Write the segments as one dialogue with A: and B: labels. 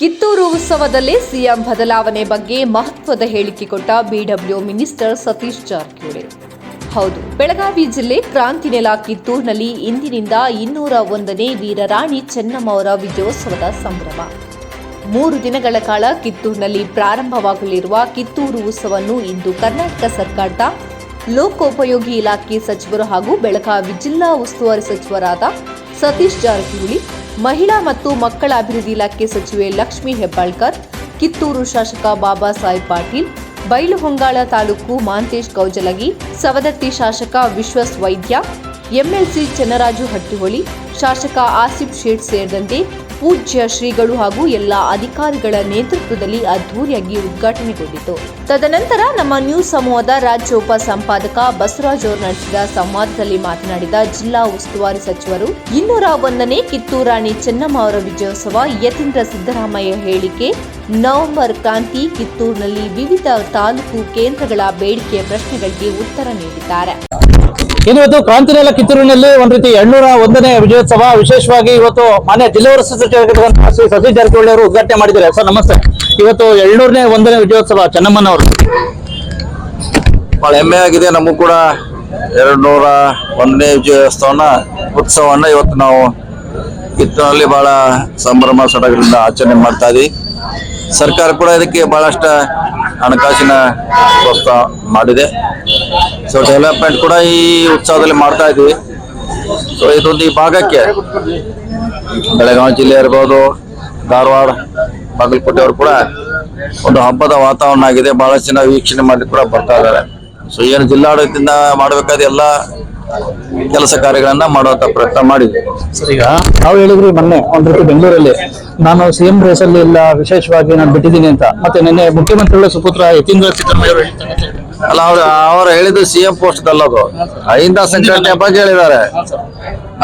A: ಕಿತ್ತೂರು ಉತ್ಸವದಲ್ಲಿ ಸಿಎಂ ಬದಲಾವಣೆ ಬಗ್ಗೆ ಮಹತ್ವದ ಹೇಳಿಕೆ ಕೊಟ್ಟ ಬಿಡಬ್ಲ್ಯೂ ಮಿನಿಸ್ಟರ್ ಸತೀಶ್ ಜಾರಕಿಹೊಳಿ. ಹೌದು, ಬೆಳಗಾವಿ ಜಿಲ್ಲೆ ಕ್ರಾಂತಿನೆಲ ಕಿತ್ತೂರಿನಲ್ಲಿ ಇಂದಿನಿಂದ ಇನ್ನೂರ ಒಂದನೇ ವೀರರಾಣಿ ಚೆನ್ನಮ್ಮ ಅವರ ವಿಜಯೋತ್ಸವದ ಸಂಭ್ರಮ. ಮೂರು ದಿನಗಳ ಕಾಲ ಕಿತ್ತೂರಿನಲ್ಲಿ ಪ್ರಾರಂಭವಾಗಲಿರುವ ಕಿತ್ತೂರು ಉತ್ಸವವನ್ನು ಇಂದು ಕರ್ನಾಟಕ ಸರ್ಕಾರದ ಲೋಕೋಪಯೋಗಿ ಇಲಾಖೆ ಸಚಿವರು ಹಾಗೂ ಬೆಳಗಾವಿ ಜಿಲ್ಲಾ ಉಸ್ತುವಾರಿ ಸಚಿವರಾದ ಸತೀಶ್ ಜಾರಕಿಹೊಳಿ ಮಹಿಳಾ ಮತ್ತು ಮಕ್ಕಳ ಅಭಿವೃದ್ಧಿ ಇಲಾಖೆ ಸಚಿವೆ ಲಕ್ಷ್ಮೀ ಹೆಬ್ಬಾಳ್ಕರ್, ಕಿತ್ತೂರು ಶಾಸಕ ಬಾಬಾ ಸಾಹೇಬ್ ಪಾಟೀಲ್ ಬೈಲುಹೊಂಗಾಳ ತಾಲೂಕು ಮಾಂತೇಶ್ ಕೌಜಲಗಿ, ಸವದತ್ತಿ ಶಾಸಕ ವಿಶ್ವಸ್ ವೈದ್ಯ, ಎಂಎಲ್ಸಿ ಚನ್ನರಾಜು ಹಟ್ಟಿಹೊಳಿ, ಶಾಸಕ ಆಸಿಫ್ ಶೇಟ್ ಸೇರಿದಂತೆ ಪೂಜ್ಯ ಶ್ರೀಗಳು ಹಾಗೂ ಎಲ್ಲ ಅಧಿಕಾರಿಗಳ ನೇತೃತ್ವದಲ್ಲಿ ಅದ್ಧೂರಿಯಾಗಿ ಉದ್ಘಾಟನೆಗೊಂಡಿತು. ತದನಂತರ ನಮ್ಮ ನ್ಯೂಸ್ ಸಮೂಹದ ರಾಜ್ಯ ಉಪ ಸಂಪಾದಕ ಬಸವರಾಜ್ ಅವರು ನಡೆಸಿದ ಸಂವಾದದಲ್ಲಿ ಮಾತನಾಡಿದ ಜಿಲ್ಲಾ ಉಸ್ತುವಾರಿ ಸಚಿವರು, ಇನ್ನೂರ ಒಂದನೇ ಕಿತ್ತೂರಾಣಿ ಚೆನ್ನಮ್ಮ ಅವರ ವಿಜಯೋತ್ಸವ ಯತೀಂದ್ರ ಸಿದ್ದರಾಮಯ್ಯ ಹೇಳಿಕೆ, ನವೆಂಬರ್ ಕ್ರಾಂತಿ ಕಿತ್ತೂರಿನಲ್ಲಿ ವಿವಿಧ ತಾಲೂಕು ಕೇಂದ್ರಗಳ ಬೇಡಿಕೆಯ ಪ್ರಶ್ನೆಗಳಿಗೆ ಉತ್ತರ ನೀಡಿದ್ದಾರೆ.
B: ಇವತ್ತು ಕ್ರಾಂತಿನೆಲ ಕಿತ್ತೂರಿನಲ್ಲಿ ಒಂದ್ ರೀತಿ ಎರಡ್ನೂರ ಒಂದನೇ ವಿಜಯೋತ್ಸವ ವಿಶೇಷವಾಗಿ ಇವತ್ತು ಮಾನ್ಯ ಜಿಲ್ಲಾ ಸಚಿವ ಸಚಿವರಾಗಿರ್ತಕ್ಕಂಥ ಶ್ರೀ ಸತೀಶ್ ಜಾರಕಿಹೊಳಿ ಅವರು ಉದ್ಘಾಟನೆ ಮಾಡಿದ್ದಾರೆ. ಸರ್, ನಮಸ್ತೆ. ಇವತ್ತು ಎರಡ್ನೂರನೇ ಒಂದನೇ ವಿಜಯೋತ್ಸವ ಚೆನ್ನಮ್ಮನವರು.
C: ಬಹಳ ಹೆಮ್ಮೆ ಆಗಿದೆ. ನಮಗೂ ಕೂಡ ಎರಡು ನೂರ ಒಂದನೇ ವಿಜಯೋತ್ಸವನ ಉತ್ಸವವನ್ನ ಇವತ್ತು ನಾವು ಕಿತ್ತೂರಲ್ಲಿ ಬಹಳ ಸಂಭ್ರಮ, ಸಡಗರದಿಂದ ಆಚರಣೆ ಮಾಡ್ತಾ ಇದೀವಿ. ಸರ್ಕಾರ ಕೂಡ ಇದಕ್ಕೆ ಬಹಳಷ್ಟು ಹಣಕಾಸಿನ ಪ್ರೋತ್ಸಾಹ ಮಾಡಿದೆ. ಸೊ ಡೆವಲಪ್ಮೆಂಟ್ ಕೂಡ ಈ ಉತ್ಸವದಲ್ಲಿ ಮಾಡ್ತಾ ಇದ್ದೀವಿ ಸೊ ಇದೊಂದು ಈ ಭಾಗಕ್ಕೆ ಬೆಳಗಾವಿ ಜಿಲ್ಲೆ ಇರ್ಬೋದು, ಧಾರವಾಡ ಬಾಗಲಕೋಟೆ ಅವರು ಕೂಡ ಒಂದು ಹಬ್ಬದ ವಾತಾವರಣ ಆಗಿದೆ. ಬಹಳಷ್ಟು ಜನ ವೀಕ್ಷಣೆ ಮಾಡಿ ಕೂಡ ಬರ್ತಾ ಇದ್ದಾರೆ. ಸೊ ಏನು ಜಿಲ್ಲಾಡಳಿತದಿಂದ ಮಾಡಬೇಕಾದ ಎಲ್ಲ ಕೆಲಸ ಕಾರ್ಯಗಳನ್ನ ಮಾಡುವಂತ ಪ್ರಯತ್ನ ಮಾಡಿದ್ವಿ.
B: ಸರ್, ಈಗ ನಾವು ಹೇಳಿದ್ರಿ ಮೊನ್ನೆ ಒಂದ್ ರೀತಿ ಬೆಂಗಳೂರಲ್ಲಿ ನಾನು ಸಿಎಂ ರೇಸ್ ಅಲ್ಲಿ ಇಲ್ಲ ವಿಶೇಷವಾಗಿ ನಾನು ಬಿಟ್ಟಿದ್ದೀನಿ ಅಂತ. ಮತ್ತೆ ನಿನ್ನೆ ಮುಖ್ಯಮಂತ್ರಿಗಳ ಸುಪುತ್ರ ಯತೀಂದ್ರ ಸಿದ್ದರಾಮಯ್ಯ ಅವರು ಹೇಳ್ತಾರೆ
C: ಅಲ್ಲ ಅವ್ರು ಅವ್ರು ಹೇಳಿದ್ದು ಸಿ ಎಂ ಪೋಸ್ಟ್ ಅಲ್ಲದು ಅಹಿಂದ ಸಂಘಟನೆ ಬಗ್ಗೆ ಹೇಳಿದ್ದಾರೆ.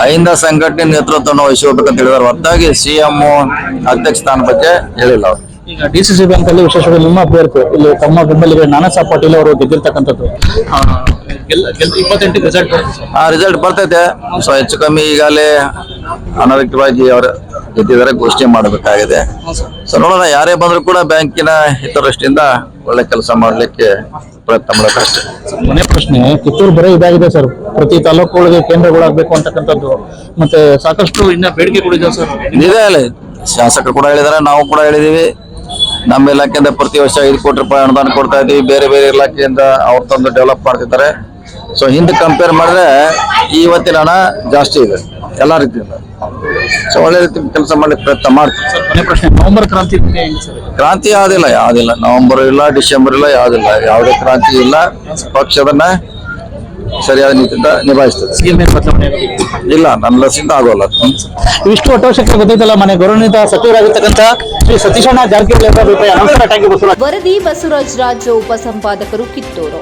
C: ಅಹಿಂದ ಸಂಘಟನೆ ನೇತೃತ್ವವನ್ನು ವಹಿಸಬೇಕಂತ ಹೇಳಿದ್ದಾರೆ. ಹೊರತಾಗಿ ಸಿ ಎಂ ಅಧ್ಯಕ್ಷ ಸ್ಥಾನ ಬಗ್ಗೆ ಹೇಳಿಲ್ಲ ಅವರು.
B: ಈಗ ಡಿ ಸಿ ಸಿ ಬ್ಯಾಂಕ್ ಅಲ್ಲಿ ವಿಶೇಷವಾಗಿ ನಿಮ್ಮ ಅಭ್ಯರ್ಥಿ ಇಲ್ಲಿ ತಮ್ಮ ಬೆಂಬಲಿಗೆ ನಾನಾ ಸಾಹ್ ಪಾಟೀಲ್ ಅವರು ಗೆದ್ದಿರ್ತಕ್ಕಂಥದ್ದು. ರಿಸಲ್ಟ್
C: ಆ ರಿಸಲ್ಟ್ ಬರ್ತೈತೆ. ಸೊ ಹೆಚ್ಚು ಕಮ್ಮಿ ಈಗಾಗಲೇ ಅನಧಿಕವಾಗಿ ಅವರು ಗೆದ್ದಿದ್ದಾರೆ ಘೋಷಣೆ ಮಾಡಬೇಕಾಗಿದೆ. ಸೊ ನೋಡೋಣ ಯಾರೇ ಬಂದ್ರು ಕೂಡ ಬ್ಯಾಂಕಿನ ಹಿತದೃಷ್ಟಿಯಿಂದ ಒಳ್ಳೆ ಕೆಲಸ ಮಾಡ್ಲಿಕ್ಕೆ ಪ್ರಯತ್ನ
B: ಮನೆ ಪ್ರಶ್ನೆ ಕಿತ್ತೂರು ಬರೀ ಇದಾಗಿದೆ ಸರ್. ಪ್ರತಿ ತಾಲೂಕುಗಳಿಗೆ ಕೇಂದ್ರಗಳಾಗಬೇಕು ಅಂತಕ್ಕಂಥದ್ದು. ಮತ್ತೆ ಸಾಕಷ್ಟು ಇನ್ನ ಬೇಡಿಕೆಗಳಿದೆ ಸರ್.
C: ಇದೆ ಅಲ್ಲ. ಶಾಸಕರು ಕೂಡ ಹೇಳಿದಾರೆ ನಾವು ಕೂಡ ಹೇಳಿದೀವಿ ನಮ್ಮ ಇಲಾಖೆಯಿಂದ ಪ್ರತಿ ವರ್ಷ ಐದು ಕೋಟಿ ರೂಪಾಯಿ ಅನುದಾನ ಕೊಡ್ತಾ ಇದೀವಿ. ಬೇರೆ ಬೇರೆ ಇಲಾಖೆಯಿಂದ ಅವ್ರ ತಂದು ಡೆವಲಪ್ ಮಾಡ್ತಿದ್ದಾರೆ. ಸೊ ಹಿಂದೆ ಕಂಪೇರ್ ಮಾಡಿದ್ರೆ ಇವತ್ತಿನ ಹಣ ಜಾಸ್ತಿ ಇದೆ ಎಲ್ಲ ರೀತಿಯಿಂದ. ಒಳ್ಳೆ ರೀತಿ ಕೆಲಸ ಮಾಡಲಿಕ್ಕೆ ಪ್ರಯತ್ನ ಮಾಡ್ತೀವಿ.
B: ಸರ್ ಮನೆ ಪ್ರಶ್ನೆ ನವೆಂಬರ್ ಕ್ರಾಂತಿ ಬಗ್ಗೆ ಹೆಂಗೆ ಸರ್?
C: ಕ್ರಾಂತಿ ಯಾವ್ದಿಲ್ಲ ಯಾವ್ದಿಲ್ಲ. ನವೆಂಬರ್ ಇಲ್ಲ ಡಿಸೆಂಬರ್ ಇಲ್ಲ ಯಾವ್ದಿಲ್ಲ. ಯಾವುದೇ ಕ್ರಾಂತಿ ಇಲ್ಲ. ಪಕ್ಷವನ್ನ ಸರಿಯಾದ ನೀತಿಯಿಂದ ನಿಭಾಯಿಸ್ತದೆ.
B: ಸಿಎಂ ಏನ್ ಬದಲಾವಣೆ
C: ಇಲ್ಲ ನನ್ನ ಲಸಿಂದ ಆಗೋಲ್ಲ.
B: ಇಷ್ಟು ವರ್ಷಕ್ಕೆ ಗೊತ್ತಿದ್ದಲ್ಲ ಮನೆ ಗೌರವಾನ್ವಿತ ಸಚಿವರಾಗಿರ್ತಕ್ಕಂಥ ಶ್ರೀ ಸತೀಶಣ್ಣ ಜಾರಕಿಹೊಳಿ ಅವರ ಅಭಿಪ್ರಾಯ. ನಮಸ್ಕಾರ ಟ್ಯಾಂಕ್ ಯು ಬಸವರಾಜ್.
A: ವರದಿ ಬಸವರಾಜ್ ರಾಜು ಉಪಸಂಪಾದಕರು ಕಿತ್ತೂರು.